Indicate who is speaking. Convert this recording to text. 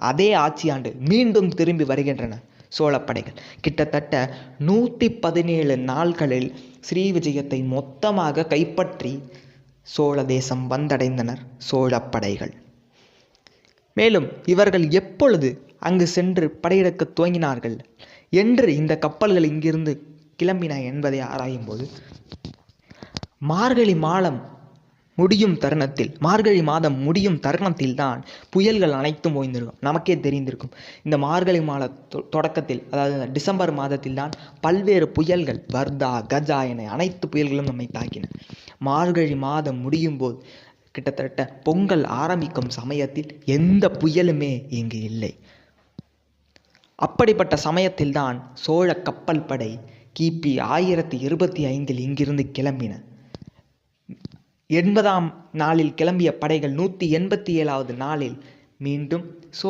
Speaker 1: அதே ஆட்சியாண்டு மீண்டும் திரும்பி வருகின்றன சோழப்படைகள். கிட்டத்தட்ட நூற்றி பதினேழு நாட்களில் ஸ்ரீவிஜயத்தை மொத்தமாக கைப்பற்றி சோழ தேசம் வந்தடைந்தனர் சோழப்படைகள். மேலும் இவர்கள் எப்பொழுது அங்கு சென்று படையெடுக்க துவங்கினார்கள் என்று இந்த கப்பல்கள் இங்கிருந்து கிளம்பின என்பதை ஆராயும்போது மார்கழி மாதம் முடியும் தருணத்தில் மார்கழி மாதம் முடியும் தருணத்தில் தான் புயல்கள் அனைத்தும் ஓய்ந்திருக்கும். நமக்கே தெரிந்திருக்கும். இந்த மார்கழி மாத தொ- தொடக்கத்தில் அதாவது டிசம்பர் மாதத்தில் தான் பல்வேறு புயல்கள் வர்தா கஜா என அனைத்து புயல்களும் நம்மை தாக்கின. மார்கழி மாதம் முடியும் போது கிட்டத்தட்ட பொங்கல் ஆரம்பிக்கும் சமயத்தில் எந்த புயலுமே இங்கு இல்லை. அப்படிப்பட்ட சமயத்தில்தான் சோழ கப்பல் படை கிபி ஆயிரத்தி இருபத்தி ஐந்தில் இங்கிருந்து கிளம்பின. எண்பதாம் நாளில் கிளம்பிய படைகள் நூற்றி எண்பத்தி ஏழாவது நாளில் மீண்டும் சோழ